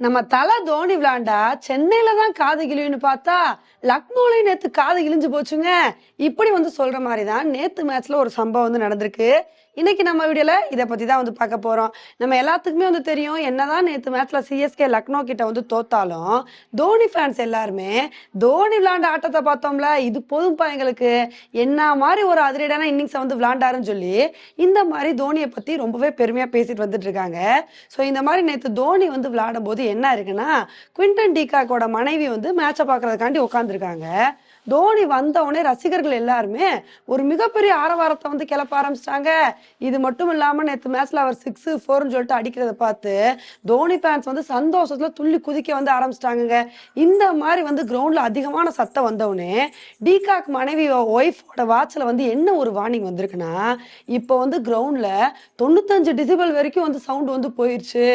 நம்ம தலை தோனி விளாண்டா சென்னையில தான் காது கிழியுன்னு பார்த்தா லக்னோலையும் நேத்து காது கிழிஞ்சு போச்சுங்க. இப்படி வந்து சொல்ற மாதிரி தான் நேத்து மேட்ச்ல ஒரு சம்பவம் வந்து நடந்திருக்கு. இன்னைக்கு நம்ம வீடியோல இதை பத்தி தான் வந்து பார்க்க போறோம். நம்ம எல்லாத்துக்குமே வந்து தெரியும் என்னதான் நேத்து மேட்ச்ல சிஎஸ்கே லக்னோ கிட்ட வந்து தோத்தாலும் தோனி ஃபேன்ஸ் எல்லாருமே தோனி விளாண்ட ஆட்டத்தை பார்த்தோம்ல இது போதும்பா எங்களுக்கு. என்ன மாதிரி ஒரு அதிரடியான இன்னிங்ஸை வந்து விளாண்டாருன்னு சொல்லி இந்த மாதிரி தோனியை பத்தி ரொம்பவே பெருமையா பேசிட்டு வந்துட்டு இருக்காங்க. ஸோ இந்த மாதிரி நேத்து தோனி வந்து விளாடும் போது என்ன இருக்குன்னா குவிண்டன் டீகாக்கோட மனைவி வந்து மேட்சை பார்க்கறதுக்காண்டி உட்காந்துருக்காங்க தோனி வந்தவுடனே ரசிகர்கள் எல்லாருமே ஒரு மிகப்பெரிய ஆரவாரத்தை வந்து கிளப்ப ஆரம்பிச்சிட்டாங்க. இது மட்டும் இல்லாம நேற்று மேட்ச்ல அவர் சிக்ஸ் ஃபோர்னு சொல்லிட்டு அடிக்கிறத பார்த்து தோனி ஃபேன்ஸ் வந்து சந்தோஷத்துல துள்ளி குதிக்க வந்து ஆரம்பிச்சிட்டாங்க இந்த மாதிரி வந்து கிரவுண்ட்ல அதிகமான சத்தம் வந்தவுடனே டீகாக் மனைவி ஒய்ஃபோட வாட்ச்ல வந்து என்ன ஒரு வார்னிங் வந்திருக்குன்னா இப்போ வந்து கிரவுண்ட்ல தொண்ணூத்தஞ்சு டிசிபிள் வரைக்கும் வந்து சவுண்ட் வந்து போயிருச்சு.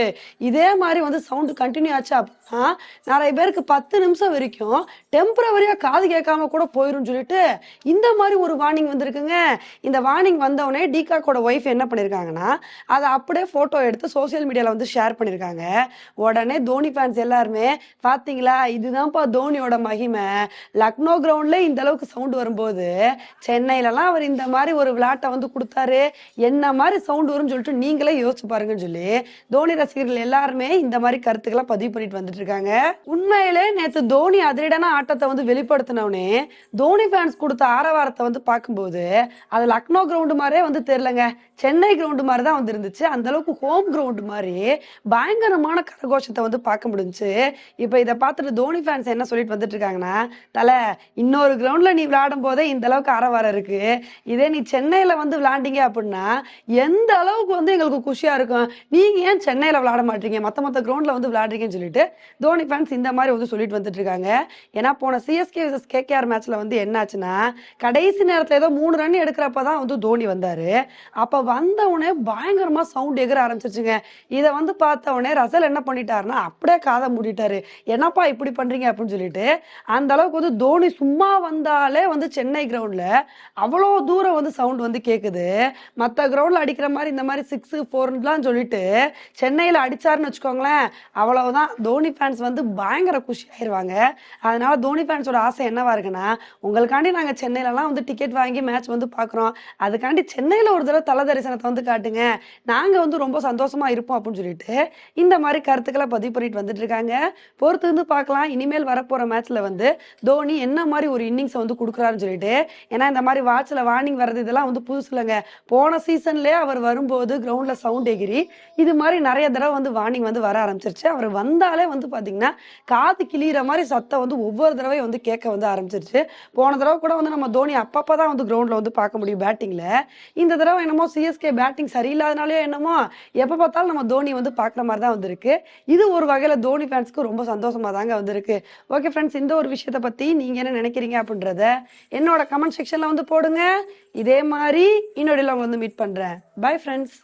இதே மாதிரி வந்து சவுண்ட் கண்டினியூ ஆச்சு அப்படின்னா நிறைய பேருக்கு பத்து நிமிஷம் வரைக்கும் டெம்பரவரியா காது கேட்காம கூட போயிரும் சொல்லிட்டு இந்த மாதிரி ஒரு வார்னிங் வந்திருக்குங்க. இந்த வார்னிங் வந்தவொடனே டீகாக்கோட ஒய்ஃப் என்ன பண்ணியிருக்காங்கன்னா அதை அப்படியே ஃபோட்டோ எடுத்து சோஷியல் மீடியாவில் வந்து ஷேர் பண்ணியிருக்காங்க உடனே தோனி ஃபேன்ஸ் எல்லாருமே பார்த்தீங்களா இதுதான்ப்பா தோனியோட மகிமை. லக்னோ கிரவுண்டில் இந்த அளவுக்கு சவுண்டு வரும்போது சென்னையிலலாம் அவர் இந்த மாதிரி ஒரு விளையாட்டை வந்து கொடுத்தாரு. என்ன மாதிரி சவுண்ட் வரும்னு சொல்லிட்டு நீங்களே யோசிச்சு பாருங்கன்னு சொல்லி தோனி ரசிகர்கள் எல்லாருமே இந்த மாதிரி கருத்துக்களை பதிவு பண்ணிட்டு வந்துட்டு இருக்காங்க. உண்மையிலே நேற்று தோனி அதிரடான ஆட்டத்தை வந்து வெளிப்படுத்தினவுடனே தோனி ஃபேன்ஸ் கொடுத்த ஆரவாரத்தை வந்து பார்க்கும்போது அது லக்னோ கிரவுண்டு மாதிரியே வந்து தெரியலங்க. சென்னை கிரவுண்டு மாதிரி தான் வந்து இருந்துச்சு அந்த அளவுக்கு ஹோம் கிரவுண்டு மாதிரி பயங்கரமான கரகோஷத்தை வந்து பார்க்க முடிஞ்சு இப்போ இதை பார்த்துட்டு தோனி ஃபேன்ஸ் என்ன சொல்லிட்டு வந்துட்டு இருக்காங்கன்னா தலை இன்னொரு கிரவுண்டில் நீ விளையாடும் போதே இந்த அளவுக்கு ஆரவாரம் இருக்கு. இதே நீ சென்னையில வந்து விளையாண்டீங்க அப்படின்னா எந்த அளவுக்கு வந்து எங்களுக்கு குஷியா இருக்கும்? நீங்க ஏன் சென்னையில விளையாட மாட்டீங்க? மற்ற மற்ற கிரவுண்ட்ல வந்து விளையாடுறீங்கன்னு சொல்லிட்டு தோனி ஃபேன்ஸ் இந்த மாதிரி வந்து சொல்லிட்டு வந்துட்டு இருக்காங்க. ஏன்னா போன சிஎஸ்கே விசஸ் கேஆர் மேட்ச்ல வந்து என்னாச்சுன்னா கடைசி நேரத்துல ஏதோ மூணு ரன் எடுக்கிறப்ப தான் வந்து தோனி வந்தாரு. அப்ப வந்த உடனே பயங்கரமா சவுண்ட் எகிற ஆரம்பிச்சிருச்சுங்க. இதை வந்து பார்த்த உடனே ரசல் என்ன பண்ணிட்டாருன்னா அப்படியே காதை மூடிட்டாரு. என்னப்பா இப்படி பண்றீங்க அப்படின்னு சொல்லிட்டு அந்த அளவுக்கு வந்து தோனி சும்மா வந்தாலே வந்து சென்னை கிரவுண்ட்ல அவ்வளோ தூரம் வந்து சவுண்ட் வந்து கேக்குது. மற்ற கிரவுண்ட்ல அடிக்கிற மாதிரி இந்த மாதிரி சிக்ஸ் ஃபோர்லாம் சொல்லிட்டு சென்னையில அடிச்சாருன்னு வச்சுக்கோங்களேன் அவ்வளவுதான். தோனி ஃபேன்ஸ் வந்து பயங்கர குஷி ஆயிருவாங்க. அதனால தோனி ஃபேன்ஸோட ஆசை என்னவா பிறகுனா உங்களுக்காண்டி நாங்க சென்னையிலலாம் வந்து டிக்கெட் வாங்கி மேட்ச் வந்து பாக்குறோம். அதுக்காண்டி சென்னையில ஒரு தடவை தல தரிசனத்தை வந்து காட்டுங்க. நாங்க வந்து ரொம்ப சந்தோஷமா இருப்போம் அப்படின்னு சொல்லிட்டு இந்த மாதிரி கருத்துக்களை பதிவு பண்ணிட்டு வந்துட்டு இருக்காங்க பொறுத்து இருந்து பார்க்கலாம் இனிமேல் வரப்போற மேட்ச்ல வந்து தோனி என்ன மாதிரி ஒரு இன்னிங்ஸ் வந்து கொடுக்குறாருன்னு சொல்லிட்டு ஏன்னா இந்த மாதிரி வாட்ச்ல வார்னிங் வர்றது இதெல்லாம் வந்து புதுசு இல்லைங்க. போன சீசன்லயே அவர் வரும்போது கிரவுண்ட்ல சவுண்ட் எகிரி. இது மாதிரி நிறைய தடவை வந்து வார்னிங் வந்து வர ஆரம்பிச்சிருச்சு. அவர் வந்தாலே வந்து பாத்தீங்கன்னா காது கிளியிற மாதிரி சத்தம் வந்து ஒவ்வொரு தடவையும் வந்து கேட்க வந்து ஆரம்பிச்சிருச்சு போன தடவை கூட வந்து நம்ம தோனி அப்பப்போ தான் வந்து கிரவுண்டில் வந்து பார்க்க முடியும் பேட்டிங்கில் இந்த தடவை என்னமோ சிஎஸ்கே பேட்டிங் சரியில்லாதனாலே என்னமோ எப்போ பார்த்தாலும் நம்ம தோனி வந்து பார்க்குற மாதிரி தான் வந்திருக்கு. இது ஒரு வகையில் தோனி ஃபேன்ஸ்க்கு ரொம்ப சந்தோஷமா தாங்க வந்திருக்கு. ஓகே ஃப்ரெண்ட்ஸ் இந்த ஒரு விஷயத்தை பற்றி நீங்கள் என்ன நினைக்கிறீங்க அப்படின்றத என்னோட கமெண்ட் செக்ஷனில் வந்து போடுங்க. இதே மாதிரி இன்னொடையில் வந்து மீட் பண்ணுறேன் பை ஃப்ரெண்ட்ஸ்